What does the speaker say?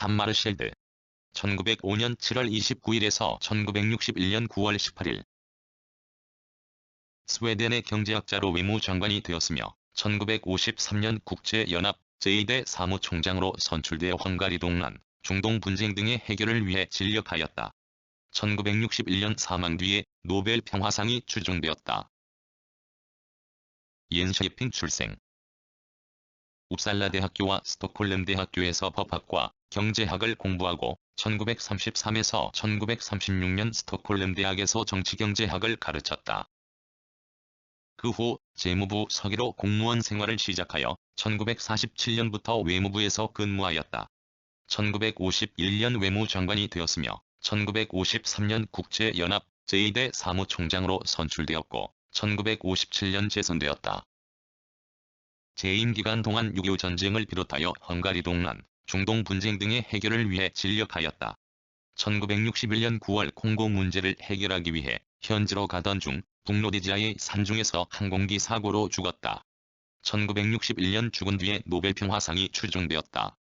함마르쉘드 1905년 7월 29일에서 1961년 9월 18일 스웨덴의 경제학자로 외무장관이 되었으며 1953년 국제연합 제2대 사무총장으로 선출되어 헝가리 동란, 중동 분쟁 등의 해결을 위해 진력하였다. 1961년 사망 뒤에 노벨 평화상이 추정되었다. 옌셔핑 출생 웁살라 대학교와 스톡홀름 대학교에서 법학과 경제학을 공부하고 1933에서 1936년 스톡홀름 대학에서 정치경제학을 가르쳤다. 그 후 재무부 서기로 공무원 생활을 시작하여 1947년부터 외무부에서 근무하였다. 1951년 외무장관이 되었으며 1953년 국제연합 제2대 사무총장으로 선출되었고 1957년 재선되었다. 재임 기간 동안 6.25 전쟁을 비롯하여 헝가리 동란, 중동 분쟁 등의 해결을 위해 진력하였다. 1961년 9월 콩고 문제를 해결하기 위해 현지로 가던 중 북로디지아의 산중에서 항공기 사고로 죽었다. 1961년 죽은 뒤에 노벨 평화상이 추정되었다.